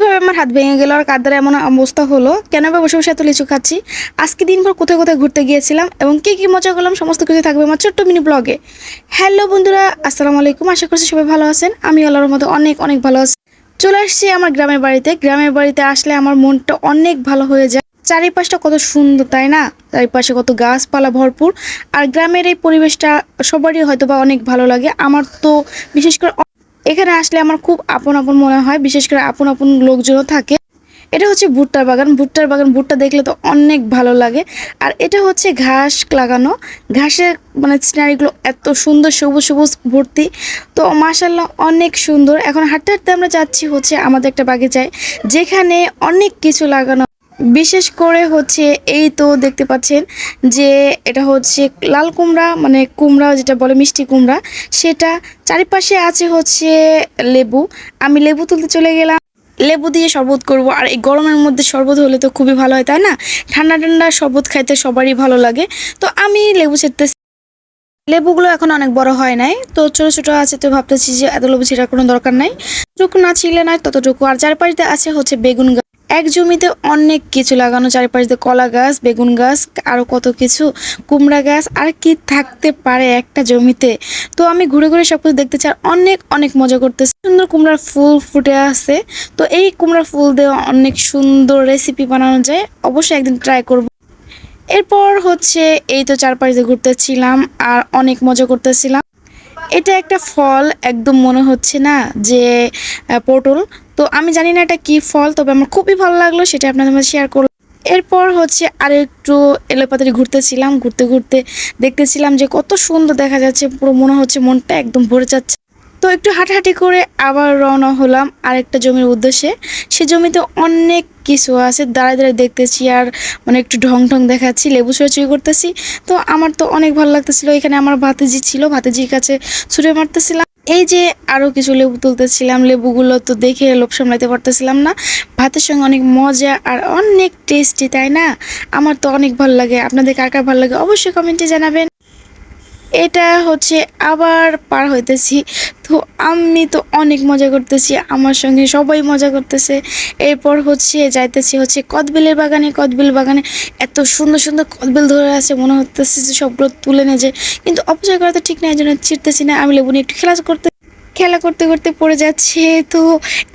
কীভাবে আমার হাত ভেঙে গেল আর কাদারে এমন অবস্থা হলো? কেন বা বসে বসে এত লিচু খাচ্ছি? আজকে দিনভর কোথায় কোথায় ঘুরতে গিয়েছিলাম এবং কি কি মজা করলাম সমস্ত কিছু থাকবে আমার ছোট্ট মিনি ব্লগে। হ্যালো বন্ধুরা, আসসালামু আলাইকুম। আশা করছি সবাই ভালো আছেন। আমি আল্লাহর মতো অনেক অনেক ভালো আছি। চলে আসছি আমার গ্রামের বাড়িতে। গ্রামের বাড়িতে আসলে আমার মনটা অনেক ভালো হয়ে যায়। চারিপাশটা কত সুন্দর, তাই না? চারিপাশে কত গাছপালা ভরপুর। আর গ্রামের এই পরিবেশটা সবারই হয়তো বা অনেক ভালো লাগে। আমার তো বিশেষ করে এখানে আসলে আমার খুব আপন আপন মনে হয়, বিশেষ করে আপন আপন লোকজনও থাকে। এটা হচ্ছে ভুট্টার বাগান। ভুট্টার বাগান, ভুট্টা দেখলে তো অনেক ভালো লাগে। আর এটা হচ্ছে ঘাস লাগানো। ঘাসের মানে সিনারিগুলো এত সুন্দর, সবুজ সবুজ ভর্তি। তো মাসাল্লাহ অনেক সুন্দর। এখন হাঁটতে হাঁটতে আমরা যাচ্ছি হচ্ছে আমাদের একটা বাগিচায়, যেখানে অনেক কিছু লাগানো বিশেষ করে হচ্ছে এই তো দেখতে পাচ্ছেন যে এটা হচ্ছে লাল কুমড়া মানে কুমড়া যেটা বলে মিষ্টি কুমড়া, সেটা চারিপাশে আছে হচ্ছে লেবু। আমি লেবু তুলতে চলে গেলাম। লেবু দিয়ে শরবত করব। আর এই গরমের মধ্যে শরবত হলে তো খুবই ভালো হয়, তাই না? ঠান্ডা ঠান্ডা শরবত খাইতে সবারই ভালো লাগে। তো আমি লেবু ছেড়তেছি। লেবুগুলো এখন অনেক বড় হয় নাই। তো ছোট ছোট আছে তো ভাবতেছি যে এত লেবু ছেড়ার কোনো দরকার নাই। যতটুকু না ছিলে না ততটুকু। আর চারপাশে আছে হচ্ছে বেগুন গাছ। এক জমিতে অনেক কিছু লাগানো, চারিপাশে কলা গাছ, বেগুন গাছ আরও কত কিছু, কুমড়া গাছ, আর কি থাকতে পারে একটা জমিতে? তো আমি ঘুরে ঘুরে সব কিছু দেখতে চাই অনেক অনেক মজা করতেছি। সুন্দর কুমড়ার ফুল ফুটে আছে তো এই কুমড়ার ফুল দিয়ে অনেক সুন্দর রেসিপি বানানো যায়, অবশ্যই একদিন ট্রাই করব। এরপর হচ্ছে এই তো চারপাশে ঘুরতেছিলাম, আর অনেক মজা করতেছিলাম। এটা একটা ফল, একদম মনে হচ্ছে না যে পটল। তো আমি জানি না এটা কি ফল, তবে আমার খুবই ভালো লাগল, সেটা আপনাদের মধ্যে শেয়ার করলাম। এরপর হচ্ছে আর একটু এলোপাতারি ঘুরতেছিলাম, ঘুরতে ঘুরতে দেখতেছিলাম যে কত সুন্দর দেখা যাচ্ছে, পুরো মনে হচ্ছে মনটা একদম ভরে যাচ্ছে। তো একটু হাঁটাহাঁটি করে আবার রওনা হলাম আরেকটা জমির উদ্দেশ্যে। সে জমিতে অনেক কিছু আছে, দাঁড়ায় দাঁড়ায় দেখতেছি আর মানে একটু ঢং ঢং দেখাচ্ছি, লেবু চুরি করতেছি। তো আমার তো অনেক ভালো লাগতেছিল, এখানে আমার ভাতিজি ছিল, ভাতিজির কাছে ছুঁড়ে মারতেছিলাম। এই যে আরও কিছু লেবু তুলতেছিলাম, লেবুগুলো তো দেখে লোভ সামলাতে পারতেছিলাম না। ভাতের সঙ্গে অনেক মজা আর অনেক টেস্টি তাই না? আমার তো অনেক ভালো লাগে। আপনাদের কার কার ভালো লাগে অবশ্যই কমেন্টে জানাবেন। এটা হচ্ছে আবার পার হইতেছি। তো আমি তো অনেক মজা করতেছি, আমার সঙ্গে সবাই মজা করতেছে। এরপর হচ্ছে যাইতেছি হচ্ছে কদবেলের বাগানে, কদবেল বাগানে। এত সুন্দর সুন্দর কদবেল ধরে আছে, মনে হচ্ছে যে সবগুলো তুলে নিয়ে যায়। কিন্তু অপচয় করা তো ঠিক না এই জন্য চিরতেছি না। আমি লেবু একটু খেলা করতে খেলা করতে করতে পড়ে যাচ্ছে, তো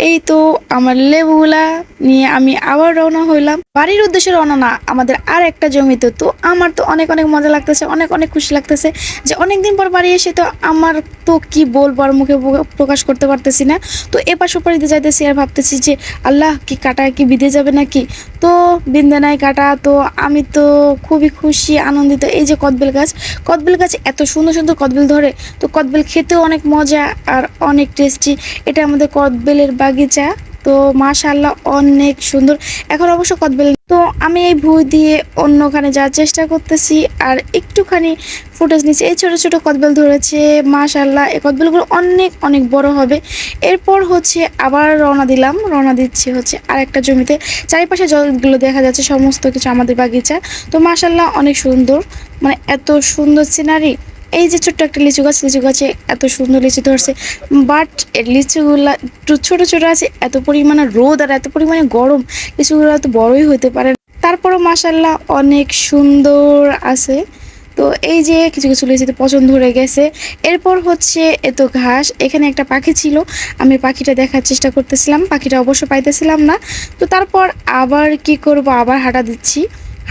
এই তো আমার লেবুগুলা নিয়ে আমি আবার রওনা হইলাম। বাড়ির উদ্দেশ্যে রওনা না, আমাদের আর একটা জমিতে, তো আমার তো অনেক অনেক মজা লাগতেছে, অনেক অনেক খুশি লাগতেছে যে অনেকদিন পর বাড়ি এসে তো আমার তো কি বলব আর মুখে প্রকাশ করতে পারতেছি না। তো এপাশ দিয়ে যাইতেছি আর ভাবতেছি যে, আল্লাহ, কি কাটা কি বিদে যাবে নাকি? তো বিন্দে নাই কাটা, তো আমি তো খুবই খুশি, আনন্দিত। এই যে কদবেল গাছ কদবেল গাছ এত সুন্দর সুন্দর কদবেল ধরে, তো কদবেল খেতেও অনেক মজা আর অনেক টেস্টি এটা আমাদের কদবেলের বাগিচা। তো মাশাল্লাহ অনেক সুন্দর। এখন অবশ্য কদবেল তো আমি এই ভুই দিয়ে অন্যখানে যাওয়ার চেষ্টা করতেছি আর একটুখানি ফুটেজ নিচ্ছি এই ছোটো ছোটো কদবেল ধরেছে মাশাল্লাহ এই কদবেলগুলো অনেক অনেক বড় হবে। এরপর হচ্ছে আবার রওনা দিলাম। রওনা দিচ্ছি হচ্ছে আর একটা জমিতে। চারিপাশে জলগুলো দেখা যাচ্ছে, সমস্ত কিছু আমাদের বাগিচা। তো মাশাল্লাহ অনেক সুন্দর। মানে এত সুন্দর সিনারি এই যে ছোট্ট একটা লিচু গাছ, লিচু গাছে এত সুন্দর লিচু ধরছে। বাট লিচুগুলা একটু ছোট ছোট আছে, এত পরিমাণে রোদ আর এত পরিমাণে গরম, লিচুগুলো তো বড়ই হতে পারে। তারপরও মাসাল্লাহ অনেক সুন্দর আছে। তো এই যে কিছু কিছু লিচিতে পছন্দ হয়ে গেছে। এরপর হচ্ছে এত ঘাস, এখানে একটা পাখি ছিল, আমি পাখিটা দেখার চেষ্টা করতেছিলাম, পাখিটা অবশ্য পাইতেছিলাম না। তো তারপর আবার কি করব, আবার হাঁটা দিচ্ছি।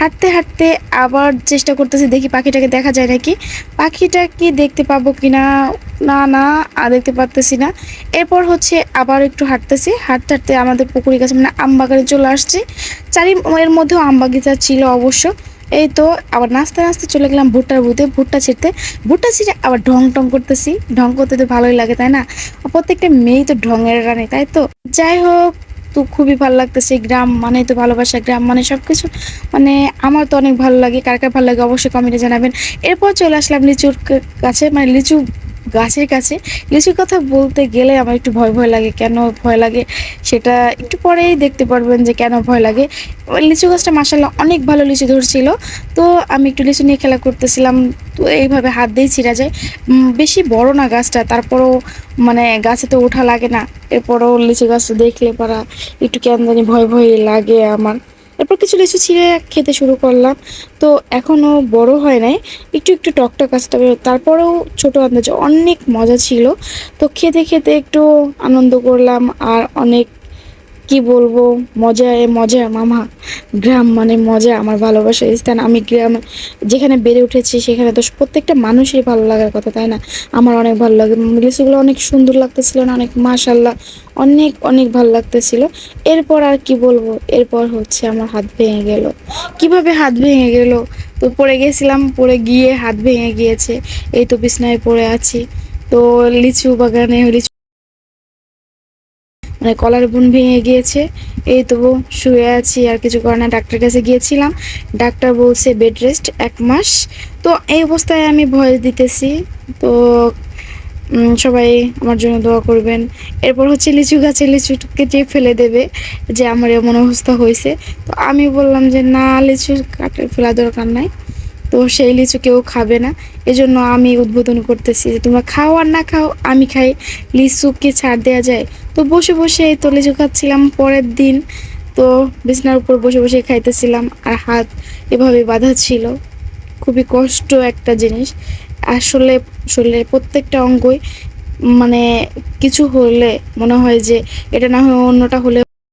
হাঁটতে হাঁটতে আবার চেষ্টা করতেছি, দেখি পাখিটাকে দেখা যায় নাকি। পাখিটা কি দেখতে পাবো কি না না না আর দেখতে পারতেছি না। এরপর হচ্ছে আবার একটু হাঁটতেছি। হাঁটতে হাঁটতে আমাদের পুকুরি গাছে মানে আম বাগানে চলে আসছি। চারি এর মধ্যেও আম বাগিচা ছিল অবশ্য। এই তো আবার নাচতে নাচতে চলে গেলাম ভুট্টার বুতে ভুট্টা ছিঁড়তে, ভুট্টা ছিঁড়ে আবার ঢং টং করতেছি। ঢং করতে তো ভালোই লাগে, তাই না? প্রত্যেকটা মেয়েই তো ঢঙের রানী, তাই তো? যাই হোক তো খুবই ভালো লাগতেছে, গ্রাম মানে তো ভালোবাসা, গ্রাম মানে সব কিছু মানে আমার তো অনেক ভালো লাগে, কার কার ভালো লাগে অবশ্যই কমেন্টে জানাবেন। এরপর চলে আসলাম লিচুর কাছে মানে লিচু গাছের কাছে। লিচুর কথা বলতে গেলে আমার একটু ভয় ভয় লাগে। কেন ভয় লাগে? সেটা একটু পরেই দেখতে পারবেন যে কেন ভয় লাগে। লিচু গাছটা মাসাল্লাহ অনেক ভালো লিচু ধরছিল। তো আমি একটু লিচু নিয়ে খেলা করতেছিলাম। তো এইভাবে হাত দিয়ে ছিঁড়া যায়। বেশি বড় না গাছটা। তারপরও মানে গাছে তো ওঠা লাগে না। এরপরও লিচু গাছটা দেখলে পারা একটু কেন জানি ভয় ভয় লাগে আমার। এরপর কিছু লিচু ছিঁড়ে খেতে শুরু করলাম। তো এখনও বড় হয় নাই, একটু একটু টকটক আছে, তবে তারপরেও ছোটো আন্দাজে অনেক মজা ছিল। তো খেতে খেতে একটু আনন্দ করলাম আর অনেক কি বলব? মজায় মজা, মামা। গ্রাম মানে মজা, আমার ভালোবাসার স্থান। আমি গ্রাম যেখানে বেড়ে উঠেছি, সেখানে তো প্রত্যেকটা মানুষই ভালো লাগার কথা, তাই না? আমার অনেক ভালো লাগে। লিচুগুলো অনেক সুন্দর লাগতেছিল না অনেক মাশাল্লাহ অনেক অনেক ভালো লাগতেছিল। এরপর আর কি বলব? এরপর হচ্ছে আমার হাত ভেঙে গেল। কীভাবে হাত ভেঙে গেল? তো পড়ে গেছিলাম, পড়ে গিয়ে হাত ভেঙে গিয়েছে। এই তো বিছনায় পড়ে আছি। তো লিচু বাগানে লিচু মানে কলার বুন ভেঙে গিয়েছে। এই তবু শুয়ে আছি আর কিছু করে না ডাক্তার কাছে গিয়েছিলাম। ডাক্তার বলছে বেড রেস্ট এক মাস। তো এই অবস্থায় আমি ভয়েস দিতেছি। তো সবাই আমার জন্য দোয়া করবেন। এরপর হচ্ছে লিচু গাছে লিচু কেটে ফেলে দেবে যে আমার এমন অবস্থা হয়েছে। তো আমি বললাম যে, না, লিচু কাটে ফেলা দরকার নাই। তো সেই লিচু কেউ খাবে না। এজন্য আমি উদ্বোধন করতেছি যে তোমরা খাও আর না খাও, আমি খাই। লিচুকে ছাড় দেওয়া যায়? তো বসে বসে এই তো লিচু খাচ্ছিলাম পরের দিন। তো বিছনার উপর বসে বসে খাইতেছিলাম আর হাত এভাবে বাঁধা ছিল। খুবই কষ্ট একটা জিনিস। আসলে শরীরের প্রত্যেকটা অঙ্গই মানে কিছু হলে মনে হয় যে এটা না হয় অন্যটা হলে